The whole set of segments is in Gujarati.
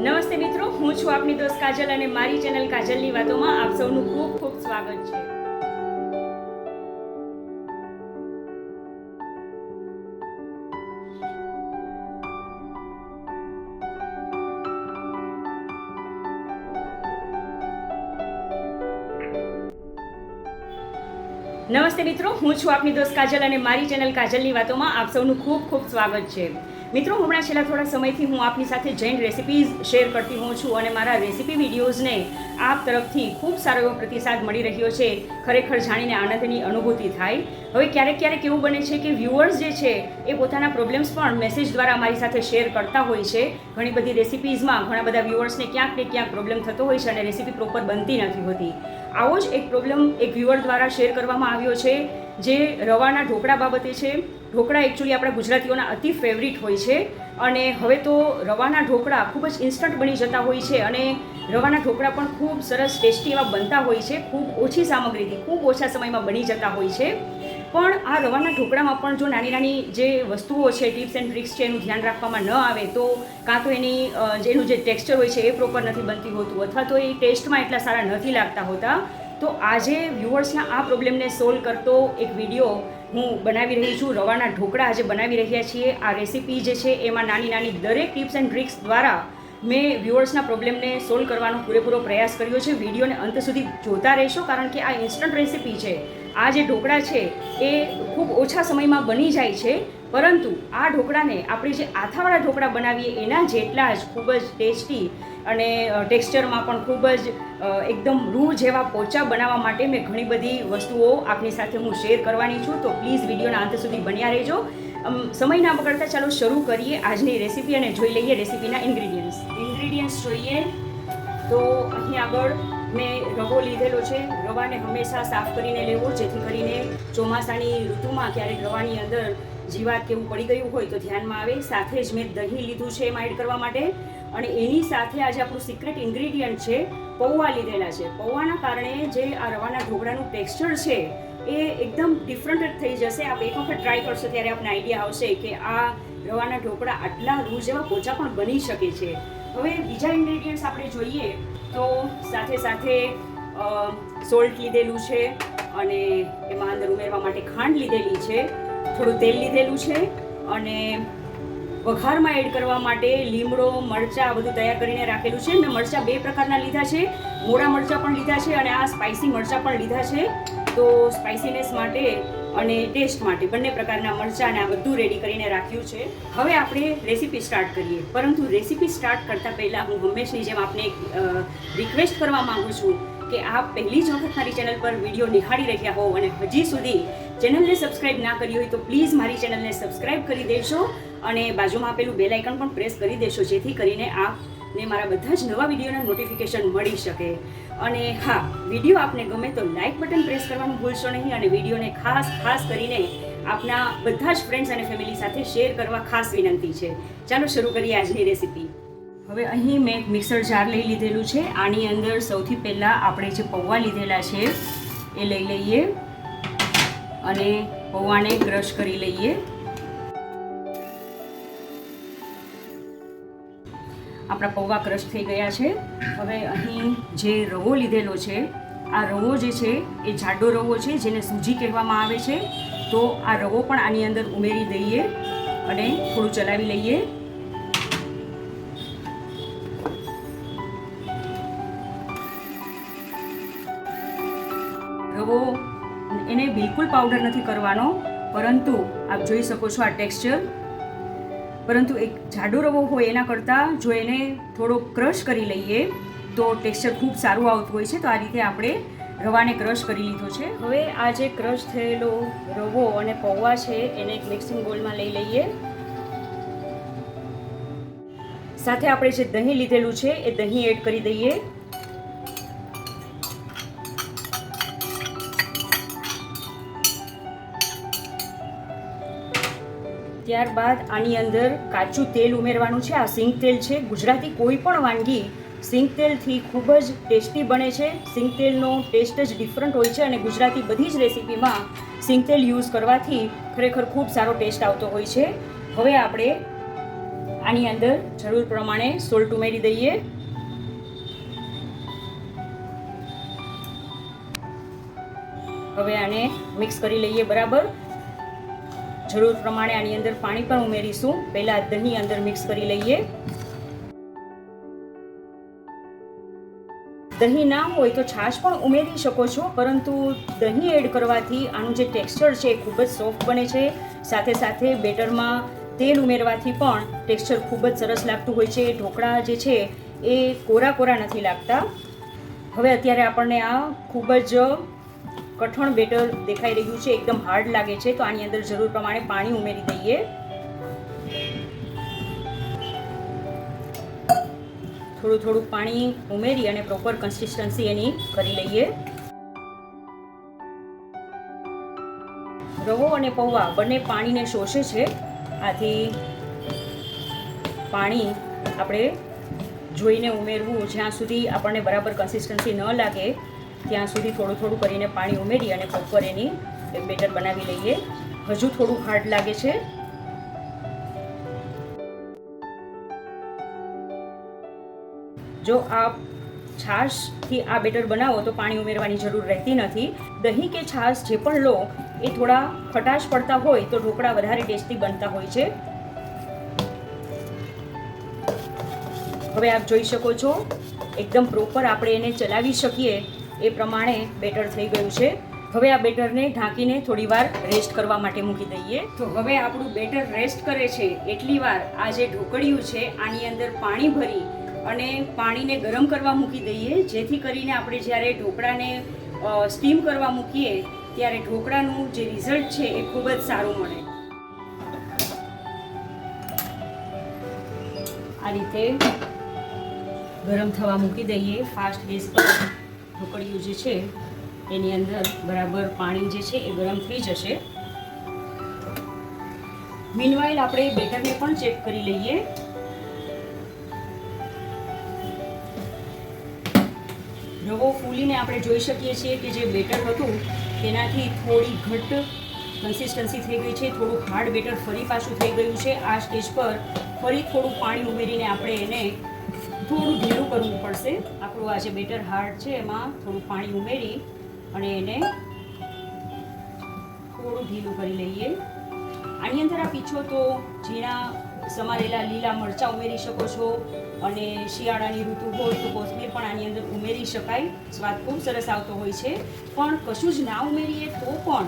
નમસ્તે મિત્રો, હું છું આપની દોસ્ત કાજલ અને મારી ચેનલ કાજલની વાતોમાં આપ સૌનું ખૂબ ખૂબ સ્વાગત છે. નમસ્તે મિત્રો, હું છું આપની દોસ્ત કાજલ અને મારી ચેનલ કાજલની વાતોમાં આપ સૌનું ખૂબ ખૂબ સ્વાગત છે. મિત્રો, હમણાં છેલ્લા થોડા સમયથી હું આપની સાથે જૈન રેસિપીઝ શેર કરતી હોઉં છું અને મારા રેસિપી વિડીયોઝને આપ તરફથી ખૂબ સારો એવો પ્રતિસાદ મળી રહ્યો છે. ખરેખર જાણીને આનંદની અનુભૂતિ થાય. હવે ક્યારેક ક્યારેક એવું બને છે કે વ્યુઅર્સ જે છે, એ પોતાના પ્રોબ્લેમ્સ પણ મેસેજ દ્વારા મારી સાથે શેર કરતા હોય છે. ઘણી બધી રેસિપીઝમાં ઘણા બધા વ્યુઅર્સને ક્યાંક ને ક્યાંક પ્રોબ્લેમ થતો હોય છે અને રેસિપી પ્રોપર બનતી નથી હોતી. આવો જ એક પ્રોબ્લેમ એક વ્યુઅર દ્વારા શેર કરવામાં આવ્યો છે, જે રવાના ઢોકળા બાબતે છે. ઢોકળા એકચ્યુઅલી આપણા ગુજરાતીઓના અતિ ફેવરિટ હોય છે. અને હવે તો રવાના ઢોકળા ખૂબ જ ઇન્સ્ટન્ટ બની જતા હોય છે અને રવાના ઢોકળા પણ ખૂબ સરસ ટેસ્ટી એવા બનતા હોય છે. ખૂબ ઓછી સામગ્રીથી ખૂબ ઓછા સમયમાં બની જતા હોય છે. પણ આ રવાના ઢોકળામાં પણ જો નાની નાની જે વસ્તુઓ છે ટિપ્સ એન્ડ ટ્રિક્સ છે એનું ધ્યાન રાખવામાં ન આવે તો કાં તો એની જેનું જે ટેક્સચર હોય છે એ પ્રોપર નથી બનતી હોતું અથવા તો એ ટેસ્ટમાં એટલા સારા નથી લાગતા હોતા. તો આજે વ્યુઅર્સના આ પ્રોબ્લેમને સોલ્વ કરતો એક વીડિયો હું બનાવી રહી છું, રવાના ઢોકળા આજે બનાવી રહ્યા છીએ. આ રેસીપી જે છે, એમાં નાની નાની દરેક ટિપ્સ એન્ડ ટ્રિક્સ દ્વારા મેં વ્યુઅર્સના પ્રોબ્લેમને સોલ્વ કરવાનો પૂરેપૂરો પ્રયાસ કર્યો છે. વિડીયોને અંત સુધી જોતા રહેશો, કારણ કે આ ઇન્સ્ટન્ટ રેસીપી છે. આ જે ઢોકળા છે, એ ખૂબ ઓછા સમયમાં બની જાય છે. પરંતુ આ ઢોકળાને આપણે જે આથાવાળા ઢોકળા બનાવીએ, એના જેટલા જ ખૂબ જ ટેસ્ટી અને ટેક્સચરમાં પણ ખૂબ જ એકદમ રૂ જેવા પોચા બનાવવા માટે મેં ઘણી બધી વસ્તુઓ આપની સાથે હું શેર કરવાની છું. તો પ્લીઝ વિડીયોના અંત સુધી બન્યા રહેજો. સમય ના બગડતા ચાલો શરૂ કરીએ આજની રેસીપી અને જોઈ લઈએ રેસીપીના ઇન્ગ્રીડિયન્ટ્સ ઇન્ગ્રીડિયન્ટ્સ જોઈએ. તો અહીં આગળ મેં રવો લીધેલો છે. રવાને હંમેશા સાફ કરીને લેવો, જેથી કરીને ચોમાસાની ઋતુમાં ક્યારેક રવાની અંદર જીવાત કેવું પડી ગયું હોય તો ધ્યાનમાં આવે. સાથે જ મેં દહીં લીધું છે એમાં એડ કરવા માટે. અને એની સાથે આજે આપણું સિક્રેટ ઇન્ગ્રીડિયન્ટ છે, પૌવા લીધેલા છે. પૌવાના કારણે જે આ રવાના ઢોકળાનું ટેક્સચર છે, એ એકદમ ડિફરન્ટ જ થઈ જશે. આપ એક વખત ટ્રાય કરશો ત્યારે આપણને આઈડિયા આવશે કે આ રવાના ઢોકળા આટલા રૂ જેવા પોચા પણ બની શકે છે. હવે બીજા ઇન્ગ્રેડિયન્ટ્સ આપણે જોઈએ તો સાથે સાથે સોલ્ટ લીધેલું છે અને એમાં અંદર ઉમેરવા માટે ખાંડ લીધેલી છે. થોડું તેલ લીધેલું છે અને વઘારમાં એડ કરવા માટે લીમડો, મરચાં બધું તૈયાર કરીને રાખેલું છે. મેં મરચાં બે પ્રકારના લીધા છે. મોડા મરચાં પણ લીધા છે અને આ સ્પાઇસી મરચાં પણ લીધા છે. તો સ્પાઇસીનેસ માટે અને ટેસ્ટ માટે બંને પ્રકારના મરચાંને આ બધું રેડી કરીને રાખ્યું છે. હવે આપણે રેસીપી સ્ટાર્ટ કરીએ. પરંતુ રેસીપી સ્ટાર્ટ કરતાં પહેલાં હું હંમેશની જેમ આપને રિક્વેસ્ટ કરવા માગું છું કે આપ પહેલી જ વખત મારી ચેનલ પર વીડિયો નિહાળી રહ્યા હોવ અને હજી સુધી ચેનલને સબસ્ક્રાઇબ ના કરી હોય તો પ્લીઝ મારી ચેનલને સબસ્ક્રાઇબ કરી દેશો અને બાજુમાં આપેલું બેલ આઇકન પણ પ્રેસ કરી દેશો, જેથી કરીને આપને મારા બધા જ નવા વિડીયોના નોટિફિકેશન મળી શકે. અને હા વીડિયો આપને ગમે તો લાઇક બટન પ્રેસ કરવાનું ભૂલશો નહીં અને વિડીયોને ખાસ ખાસ કરીને આપના બધા જ ફ્રેન્ડ્સ અને ફેમિલી સાથે શેર કરવા ખાસ વિનંતી છે. ચાલો શરૂ કરીએ આજની રેસીપી હવે અહીં મેં એક મિક્સર જાર લઈ લીધેલું છે. આની અંદર સૌથી પહેલાં આપણે જે પૌવા લીધેલા છે, એ લઈ લઈએ. અને પૌવાને ક્રશ કરી લઈએ. આપણા પૌવા ક્રશ થઈ ગયા છે. હવે અહીં જે રવો લીધેલો છે, આ રવો જે છે એ જાડો રવો છે, જેને સૂજી કહેવામાં આવે છે. તો આ રવો પણ આની અંદર ઉમેરી દઈએ અને થોડું ચલાવી લઈએ. રવો એને બિલકુલ પાવડર નથી કરવાનો, પરંતુ આપ જોઈ શકો છો આ ટેક્સચર પરંતુ એક જાડો રવો હોય એના કરતાં જો એને થોડો ક્રશ કરી લઈએ, તો ટેક્સચર ખૂબ સારું આવતું હોય છે. તો આ રીતે આપણે રવાને ક્રશ કરી લીધો છે. હવે આ જે ક્રશ થયેલો રવો અને પૌવા છે, એને એક મિક્સિંગ બોલમાં લઈ લઈએ. સાથે આપણે જે દહીં લીધેલું છે, એ દહીં એડ કરી દઈએ. ત્યારબાદ આની અંદર કાચું તેલ ઉમેરવાનું છે. આ સિંગ તેલ છે. ગુજરાતી કોઈ પણ વાનગી સિંગ તેલથી ખૂબ જ ટેસ્ટી બને છે. સિંગ તેલનો ટેસ્ટ જ ડિફરન્ટ હોય છે અને ગુજરાતી બધી જ રેસીપીમાં સિંગ તેલ યુઝ કરવાથી ખરેખર ખૂબ સારો ટેસ્ટ આવતો હોય છે. હવે આપણે આની અંદર જરૂર પ્રમાણે સોલ્ટ ઉમેરી દઈએ. હવે આને મિક્સ કરી લઈએ બરાબર. જરૂર પ્રમાણે આની અંદર પાણી પણ ઉમેરીશું. પહેલાં દહીં અંદર મિક્સ કરી લઈએ. દહીં ના હોય તો છાશ પણ ઉમેરી શકો છો, પરંતુ દહીં એડ કરવાથી આનું જે ટેક્સચર છે એ ખૂબ જ સોફ્ટ બને છે. સાથે સાથે બેટરમાં તેલ ઉમેરવાથી પણ ટેક્સચર ખૂબ જ સરસ લાગતું હોય છે. ઢોકળા જે છે એ કોરા કોરા નથી લાગતા. હવે અત્યારે આપણને આ ખૂબ જ કઠણ બેટર દેખાઈ રહ્યું છે, એકદમ હાર્ડ લાગે છે, તો આની અંદર જરૂર પ્રમાણે પાણી ઉમેરી દઈએ. થોડું થોડું પાણી ઉમેરી અને પ્રોપર કન્સિસ્ટન્સી એની કરી લઈએ. રવો અને પૌવા બંને પાણીને શોષે છે. આથી પાણી આપણે જોઈને ઉમેરવું જ્યાં સુધી આપણને બરાબર કન્સિસ્ટન્સી ન લાગે ત્યાં સુધી થોડું થોડું કરીને પાણી ઉમેરી અને પ્રોપર એની બેટર બનાવી લઈએ. હજુ થોડું હાર્ડ લાગે છે. જો આપ છાશથી આ બેટર બનાવો તો પાણી ઉમેરવાની જરૂર રહેતી નથી. દહીં કે છાશ જે પણ લો, એ થોડા ખટાશ પડતા હોય તો ઢોકળા વધારે ટેસ્ટી બનતા હોય છે. હવે આપ જોઈ શકો છો, એકદમ પ્રોપર આપણે એને ચલાવી શકીએ. એ પ્રમાણે બેટર થઈ ગયું છે. હવે આ બેટરને ઢાંકીને થોડી વાર રેસ્ટ કરવા માટે મૂકી દઈએ. તો હવે આપણું બેટર રેસ્ટ કરે છે એટલી વાર આ જે ઢોકળિયું છે આની અંદર પાણી ભરી અને પાણીને ગરમ કરવા મૂકી દઈએ. જેથી કરીને આપણે જ્યારે ઢોકળાને સ્ટીમ કરવા મૂકીએ ત્યારે ઢોકળાનું જે રિઝલ્ટ છે એ ખૂબ જ સારું મળે. આ રીતે ગરમ થવા મૂકી દઈએ ફાસ્ટ ગેસ પર. ઢોકળિયું જે છે, એની અંદર બરાબર પાણી જે છે, એ ગરમ થઈ જશે. મીનવાઇલ આપણે બેટરને પણ ચેક કરી લઈએ. રવો ફૂલીને આપણે જોઈ શકીએ છીએ કે જે બેટર હતું, તેનાથી થોડી ઘટ કન્સિસ્ટન્સી થઈ ગઈ છે, થોડું હાર્ડ બેટર ફરી પાછું થઈ ગયું છે. આ સ્ટેજ પર ફરી થોડું પાણી ઉમેરીને આપણે એને થોડું ઢીલું કરવું પડશે. આપણું આ જે બેટર હાર્ડ છે, એમાં થોડું પાણી ઉમેરી અને એને થોડું ઢીલું કરી લઈએ. આની અંદર આપ ઈચ્છો તો ઝીણા સમારેલા લીલા મરચાં ઉમેરી શકો છો અને શિયાળાની ઋતુ હોય તો કોથમીર પણ આની અંદર ઉમેરી શકાય. સ્વાદ ખૂબ સરસ આવતો હોય છે. પણ કશું જ ના ઉમેરીએ તો પણ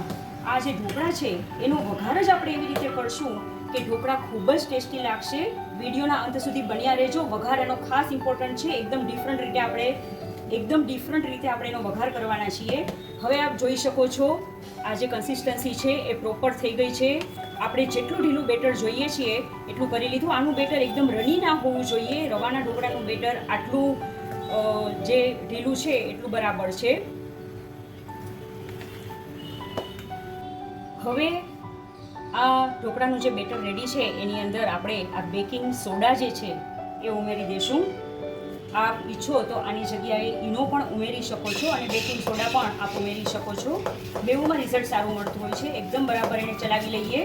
આ જે ઢોકળા છે, એનો વઘાર જ આપણે એવી રીતે કરશું કે ઢોકળા ખૂબ જ ટેસ્ટી લાગશે વિડીયોના અંત સુધી બન્યા રહેજો. વઘાર એનો ખાસ ઇમ્પોર્ટન્ટ છે. એકદમ ડિફરન્ટ રીતે આપણે, એકદમ ડિફરન્ટ રીતે આપણે એનો વઘાર કરવાના છીએ. હવે આપ જોઈ શકો છો, આ જે કન્સિસ્ટન્સી છે એ પ્રોપર થઈ ગઈ છે. આપણે જેટલું ઢીલું બેટર જોઈએ છીએ, એટલું કરી લીધું. આનું બેટર એકદમ રની ના હોવું જોઈએ. રવાના ઢોકળાનું બેટર આટલું જે ઢીલું છે, એટલું બરાબર છે. હવે આ ઢોકળાનું જે બેટર રેડી છે, એની અંદર આપણે આ બેકિંગ સોડા જે છે, એ ઉમેરી દઈશું. આપ ઈચ્છો તો આની જગ્યાએ ઈનો પણ ઉમેરી શકો છો અને બેકિંગ સોડા પણ આપ ઉમેરી શકો છો. બેઉમાં રિઝલ્ટ સારું મળતું હોય છે, એકદમ બરાબર એને ચલાવી લઈએ.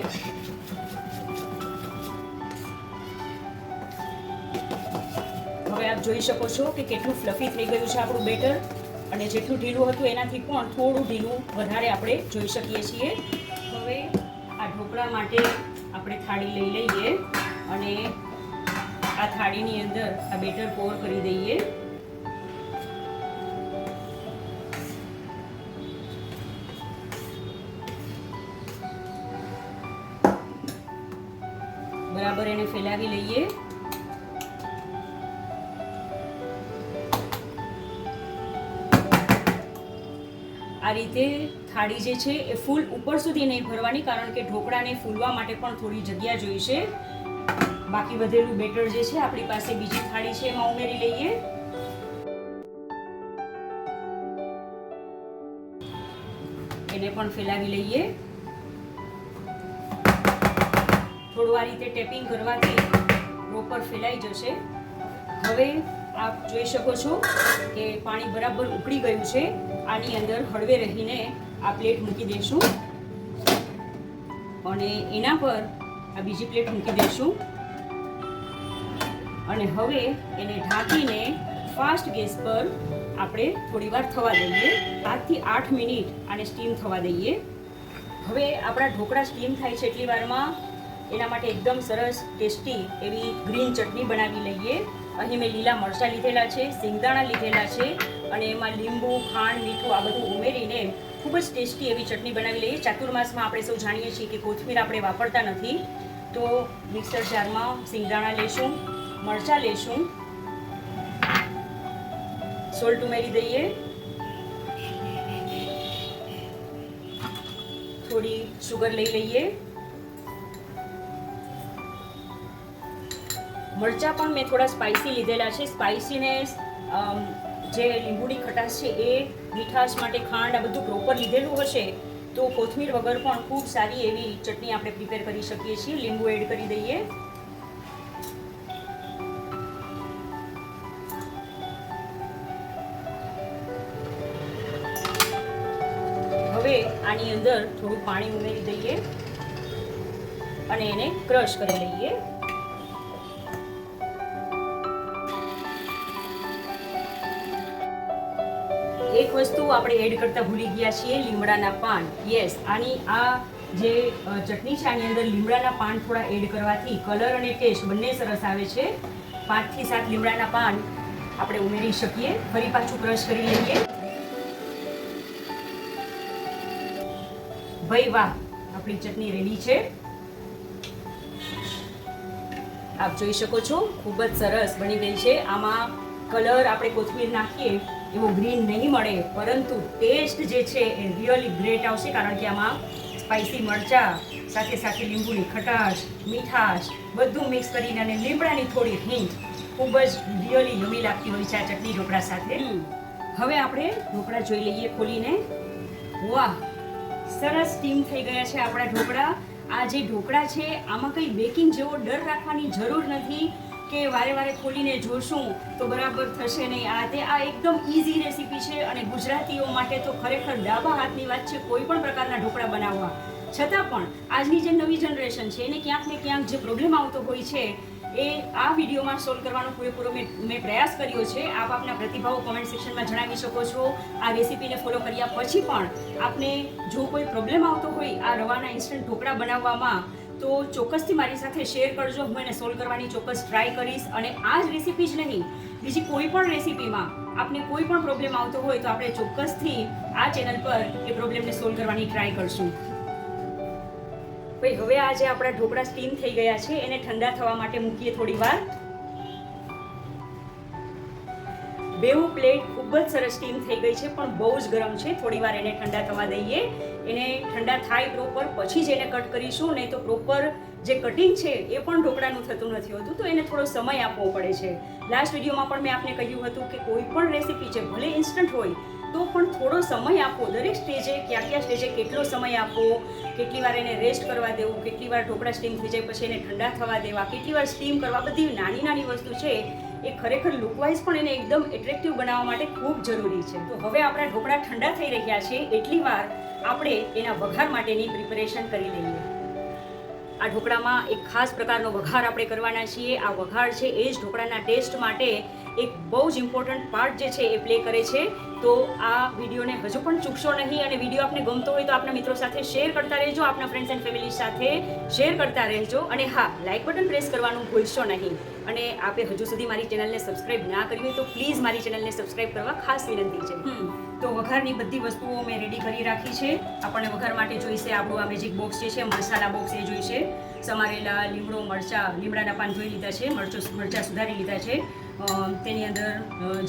હવે આપ જોઈ શકો છો કે કેટલું ફ્લફી થઈ ગયું છે આપણું બેટર અને જેટલું ઢીલું હતું એનાથી પણ થોડું ઢીલું વધારે આપણે જોઈ શકીએ છીએ. હવે ઢોકળા માટે આપણે થાળી લઈ લઈએ અને આ થાળીની અંદર આ બેટર પોર કરી દઈએ. બરાબર એને ફેલાવી લઈએ. આ રીતે થાળી જે છે એ ફૂલ ઉપર સુધી નહીં ભરવાની, કારણ કે ઢોકળાને ફૂલવા માટે પણ થોડી જગ્યા જોઈશે બાકી વધેલું બેટર જે છે, આપણી પાસે બીજી થાળી છે, એમાં ઉમેરી લઈએ. એને પણ ફેલાવી લઈએ. થોડું આ રીતે ટેપિંગ કરવાથી પ્રોપર ફેલાઈ જશે. હવે આપ જોઈ શકો છો કે પાણી બરાબર ઉકળી ગયું છે. આની અંદર હળવે રહીને આ પ્લેટ મૂકી દઈશું અને એના પર આ બીજી પ્લેટ મૂકી દઈશું અને હવે એને ઢાંકીને ફાસ્ટ ગેસ પર આપણે થોડીવાર થવા દઈએ. સાતથી આઠ મિનિટ આને સ્ટીમ થવા દઈએ. હવે આપણા ઢોકળા સ્ટીમ થાય છે એટલી વારમાં. એના માટે એકદમ સરસ ટેસ્ટી એવી ગ્રીન ચટણી બનાવી લઈએ. અહીં મેં લીલા મરચાં લીધેલા છે, સિંગદાણા લીધેલા છે અને એમાં લીંબુ, ખાંડ, મીઠું આ બધું ઉમેરીને ખૂબ જ ટેસ્ટી એવી ચટણી બનાવી લઈએ. ચાતુર્માસમાં આપણે સૌ જાણીએ છીએ કે કોથમીર આપણે વાપરતા નથી. તો મિક્સર જારમાં સિંગદાણા લેશું, મરચાં લેશું, સોલ્ટ ઉમેરી દઈએ. થોડી શુગર લઈ લઈએ. મરચાં પણ મેં થોડા સ્પાઇસી લીધેલા છે. સ્પાઇસીનેસ જે લીંબુની ખટાશ છે એ મીઠાશ માટે ખાંડ આ બધું પ્રોપર લીધેલું હશે, તો કોથમીર વગર પણ ખૂબ સારી એવી ચટણી આપણે પ્રિપેર કરી શકીએ છીએ. લીંબુ એડ કરી દઈએ. હવે આની અંદર થોડું પાણી ઉમેરી દઈએ અને એને ક્રશ કરી લઈએ. એક વસ્તુ આપણે એડ કરતા ભૂલી ગયા છીએ, લીમડાના પાન. યસ આની આ જે ચટણી છે, આની અંદર લીમડાના પાન થોડા એડ કરવાથી કલર અને ટેસ્ટ બંને સરસ આવે છે. પાંચથી સાત લીમડાના પાન આપણે ઉમેરી શકીએ. ફરી પાછું ક્રશ કરી લઈએ. ભાઈ વાહ, આપણી ચટણી રેડી છે. આપ જોઈ શકો છો, ખૂબ જ સરસ બની ગઈ છે. આમાં કલર આપણે કોથમીર નાખીએ. એવો ગ્રીન નહીં મળે પરંતુ ટેસ્ટ જે છે એ રિયલી ગ્રેટ આવશે કારણ કે આમાં સ્પાઇસી મરચાં સાથે સાથે લીંબુની ખટાશ મીઠાશ બધું મિક્સ કરીને અને લીમડાની થોડી હિંચ ખૂબ જ રિયલી યમી લાગતી હોય છે આ ચટણી ઢોકળા સાથે. હવે આપણે ઢોકળા જોઈ લઈએ ખોલીને. વાહ સરસ સ્ટીમ થઈ ગયા છે આપણા ઢોકળા. આ જે ઢોકળા છે આમાં કંઈ બેકિંગ જેવો ડર રાખવાની જરૂર નથી. કે વારે વારે ખોલીને જોશું તો બરાબર થશે નહીં. આ તે આ એકદમ ઇઝી રેસીપી છે અને ગુજરાતીઓ માટે તો ખરેખર ડાબા હાથની વાત છે કોઈ પણ પ્રકારના ઢોકળા બનાવવા. છતાં પણ આજની જે નવી જનરેશન છે એને ક્યાંક ને ક્યાંક જે પ્રોબ્લેમ આવતો હોય છે એ આ વિડીયોમાં સોલ્વ કરવાનો પૂરેપૂરો મેં પ્રયાસ કર્યો છે. આપ આપના પ્રતિભાવો કોમેન્ટ સેક્શનમાં જણાવી શકો છો. આ રેસીપીને ફોલો કર્યા પછી પણ આપને જો કોઈ પ્રોબ્લેમ આવતો હોય આ રવાના ઇન્સ્ટન્ટ ઢોકળા બનાવવામાં તો ચોક્કસથી મારી સાથે શેર કરજો. હું એને સોલ્વ કરવાની ચોક્કસ ટ્રાય કરીશ. અને આ જ રેસીપી જ નહીં, બીજી કોઈ પણ રેસીપીમાં આપને કોઈ પણ પ્રોબ્લેમ આવતો હોય તો આપણે ચોક્કસથી આ ચેનલ પર એ પ્રોબ્લેમને સોલ્વ કરવાની ટ્રાય કરશું. ભાઈ, હવે આજે આપણા ઢોકળા સ્ટીમ થઈ ગયા છે. એને ઠંડા થવા માટે મૂકીએ થોડી વાર. બેઉ પ્લેટ ખૂબ જ સરસ સ્ટીમ થઈ ગઈ છે, પણ બહુ જ ગરમ છે. થોડી વાર એને ઠંડા થવા દઈએ. એને ઠંડા થાય પ્રોપર પછી જ એને કટ કરીશું, નહીં તો પ્રોપર જે કટિંગ છે, એ પણ ઢોકળાનું થતું નથી હોતું, તો એને થોડો સમય આપવો પડે છે. લાસ્ટ વિડીયોમાં પણ મેં આપને કહ્યું હતું કે કોઈ પણ રેસીપી છે ભલે ઇન્સ્ટન્ટ હોય, તો પણ થોડો સમય આપવો, દરેક સ્ટેજે કયા કયા સ્ટેજે કેટલો સમય આપવો, કેટલી વાર એને રેસ્ટ કરવા દેવું, કેટલી વાર ઢોકળા સ્ટીમ થઈ જાય, પછી એને ઠંડા થવા દેવા, કેટલી વાર સ્ટીમ કરવા, બધી નાની નાની વસ્તુ છે, એ ખરેખર લુકવાઇઝ પણ એને એકદમ એટ્રેક્ટિવ બનાવવા માટે ખૂબ જરૂરી છે. તો હવે આપણા ઢોકળા ઠંડા થઈ રહ્યા છે, એટલી વાર આપણે એના વઘાર માટેની પ્રિપેરેશન કરી લઈએ. આ ઢોકળામાં એક ખાસ પ્રકારનો વઘાર આપણે કરવાના છીએ. આ વઘાર છે એ જ ઢોકળાના ટેસ્ટ માટે એક બહુ જ ઇમ્પોર્ટન્ટ પાર્ટ જે છે એ પ્લે કરે છે. તો આ વિડીયોને હજુ પણ ચૂકશો નહીં અને વીડિયો આપને ગમતો હોય તો આપના મિત્રો સાથે શેર કરતા રહેજો, આપના ફ્રેન્ડ્સ એન્ડ ફેમિલી સાથે શેર કરતા રહેજો. અને હા લાઇક બટન પ્રેસ કરવાનું ભૂલશો નહીં. અને આપે હજુ સુધી મારી ચેનલને સબસ્ક્રાઇબ ના કરી હોય તો પ્લીઝ મારી ચેનલને સબસ્ક્રાઇબ કરવા ખાસ વિનંતી છે. તો વઘારની બધી વસ્તુઓ મેં રેડી કરી રાખી છે. આપણને વઘાર માટે જોઈશે આપણું આ મેજિક બોક્સ જે છે મસાલા બોક્સ એ જોઈશે. સમારેલા લીમડો, મરચા, લીમડાના પાન જોઈ લીધા છે, મરચો મરચા સુધારી લીધા છે. તેની અંદર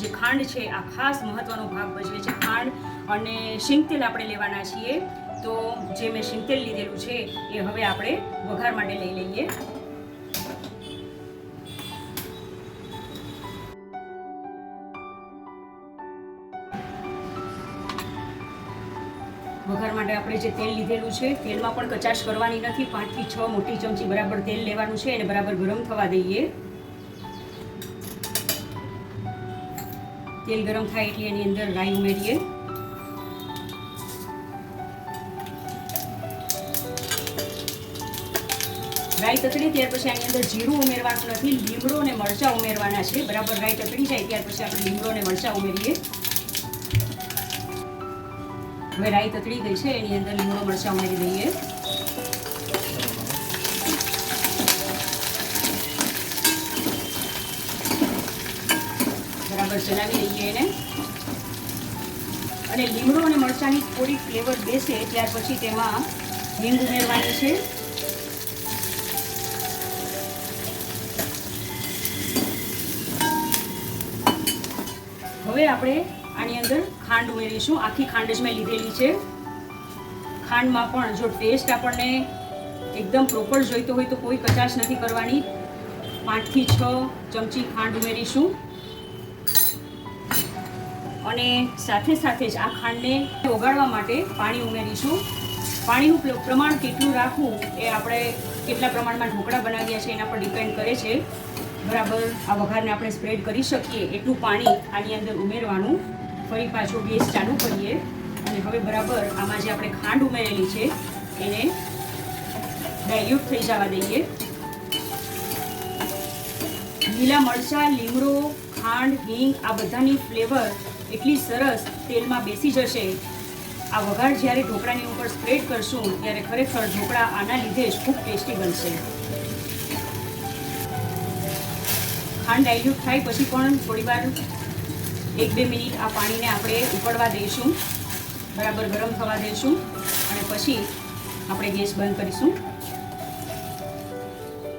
જે ખાંડ છે, આ ખાસ મહત્ત્વનો ભાગ ભજવે છે ખાંડ. અને શીંગતેલ આપણે લેવાના છીએ. તો જે મેં શીંગતેલ લીધેલું છે, એ હવે આપણે વઘાર માટે લઈ લઈએ. વઘાર માટે આપણે જે તેલ લીધેલું છે, તેલમાં પણ કચાશ કરવાની નથી. પાંચથી છ મોટી ચમચી બરાબર તેલ લેવાનું છે અને બરાબર ગરમ થવા દઈએ. તેલ ગરમ થાય એટલે એની અંદર રાઈ ઉમેરીએ. રાઈ તતડી ત્યાર પછી આની અંદર જીરું ઉમેરવાનું નથી, લીમડો અને મરચાં ઉમેરવાના છે. બરાબર રાઈ તતડી જાય ત્યાર પછી આપણે લીમડો અને મરચાં ઉમેરીએ. હવે રાઈ તતડી ગઈ છે, એની અંદર લીમડો, મરચાં ઉમેરી દઈએ. બરાબર ચલાવી દઈએ એને. અને લીમડો અને મરચાંની થોડી ફ્લેવર બેસે ત્યાર પછી તેમાં હિંગ ઉમેરવાની છે. હવે આપણે આની અંદર ખાંડ ઉમેરીશું. આખી ખાંડ જ મેં લીધેલી છે. ખાંડમાં પણ જો ટેસ્ટ આપણને એકદમ પ્રોપર જોઈતો હોય તો કોઈ કચાશ નથી કરવાની. પાંચથી છ ચમચી ખાંડ ઉમેરીશું. અને સાથે સાથે જ આ ખાંડને ઓગાળવા માટે પાણી ઉમેરીશું. પાણીનું પ્રમાણ કેટલું રાખવું એ આપણે કેટલા પ્રમાણમાં ઢોકળા બનાવ્યા છે એના પર ડિપેન્ડ કરે છે. બરાબર, આ વઘારને આપણે સ્પ્રેડ કરી શકીએ એટલું પાણી આની અંદર ઉમેરવાનું. ફરી પાછો ગેસ ચાલુ કરીએ. અને હવે બરાબર આમાં જે આપણે ખાંડ ઉમેરેલી છે, એને ડાયલ્યુટ થઈ જવા દઈએ. લીલા મરચાં, લીમડો, ખાંડ, હિંગ, આ બધાની ફ્લેવર એટલી સરસ તેલમાં બેસી જશે. આ વઘાર જ્યારે ઢોકળાની ઉપર સ્પ્રેડ કરશું, ત્યારે ખરેખર ઢોકળા આના લીધે જ ખૂબ ટેસ્ટી બનશે. ખાંડ ડાયલ્યુટ થાય પછી પણ થોડીવાર એક બે મિનિટ આ પાણીને આપણે ઉકળવા દઈશું. બરાબર ગરમ થવા દઈશું અને પછી આપણે ગેસ બંધ કરીશું.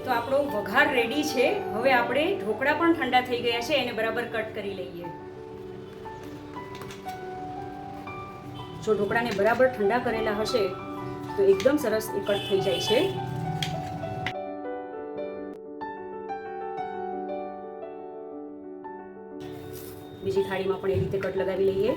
તો આપણો વઘાર રેડી છે. હવે આપણે ઢોકળા પણ ઠંડા થઈ ગયા છે, એને બરાબર કટ કરી લઈએ. જો ઢોકળાને બરાબર ઠંડા કરેલા હશે, તો એકદમ સરસ એ થઈ જાય છે. બીજી થાળીમાં પણ એ રીતે કટ લગાવી લઈએ.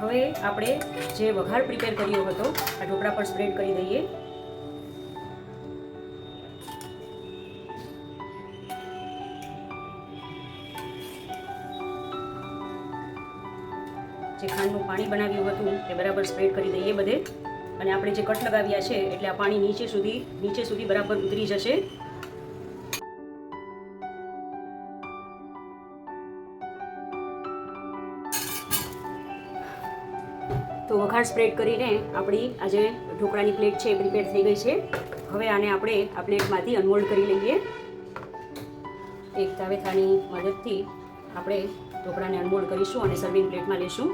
હવે આપણે જે વઘાર પ્રિપેર કર્યો હતો, આ ઢોકળા પર સ્પ્રેડ કરી દઈએ. જે ખાંડનું પાણી બનાવ્યું હતું, એ બરાબર સ્પ્રેડ કરી દઈએ બધે. અને આપણે જે કટ લગાવ્યા છે એટલે આ પાણી નીચે સુધી નીચે સુધી બરાબર ઉતરી જશે. તો વઘાર સ્પ્રેડ કરીને આપણી આ જે ઢોકળાની પ્લેટ છે એ પ્રિપેર થઈ ગઈ છે. હવે આને આપણે આ પ્લેટમાંથી અનમોલ્ડ કરી લઈએ. એક તાવેથાની મદદથી આપણે ઢોકળાને અનમોલ્ડ કરીશું અને સર્વિંગ પ્લેટમાં લઈશું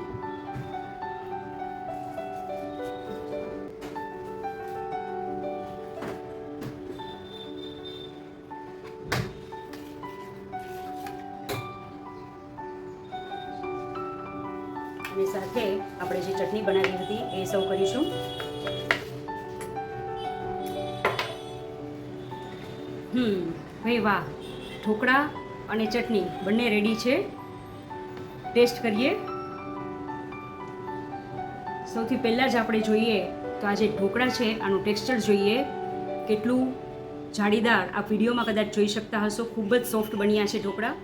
અને સાથે આપણે જે ચટણી બનાવી હતી એ સૌ કરીશું. હમ, ભાઈ વાહ, ઢોકળા અને ચટણી બંને રેડી છે. ટેસ્ટ કરીએ. સૌથી પહેલાં જ આપણે જોઈએ તો આ જે ઢોકળા છે, આનું ટેક્સચર જોઈએ. કેટલું જાળીદાર આ વિડીયોમાં કદાચ જોઈ શકતા હશો. ખૂબ જ સોફ્ટ બન્યા છે ઢોકળા.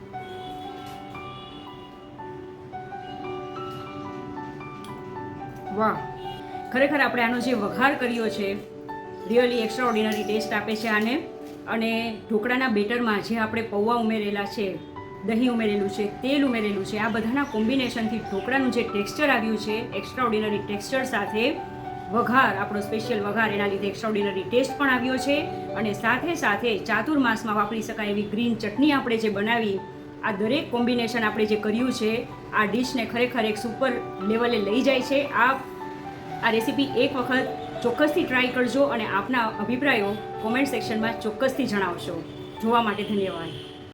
વાહ. ખરેખર આપણે આનો જે વઘાર કર્યો છે રિયલી એક્સ્ટ્રા ઓર્ડિનરી ટેસ્ટ આપે છે આને. અને ઢોકળાના બેટરમાં જે આપણે પૌવા ઉમેરેલા છે, દહીં ઉમેરેલું છે, તેલ ઉમેરેલું છે, આ બધાના કોમ્બિનેશનથી ઢોકળાનું જે ટેક્સચર આવ્યું છે એક્સ્ટ્રા ઓર્ડિનરી ટેક્સચર સાથે વઘાર, આપણો સ્પેશિયલ વઘાર, એના લીધે એક્સ્ટ્રા ઓર્ડિનરી ટેસ્ટ પણ આવ્યો છે. અને સાથે સાથે ચાતુર્માસમાં વાપરી શકાય એવી ગ્રીન ચટણી આપણે જે બનાવી આ દરેક કોમ્બિનેશન આપણે જે કર્યું છે, આ ડિશને ખરેખર એક સુપર લેવલે લઈ જાય છે. આ આ રેસીપી એક વખત ચોક્કસથી ટ્રાય કરજો અને આપના અભિપ્રાયો કોમેન્ટ સેક્શનમાં ચોક્કસથી જણાવશો. જોવા માટે ધન્યવાદ.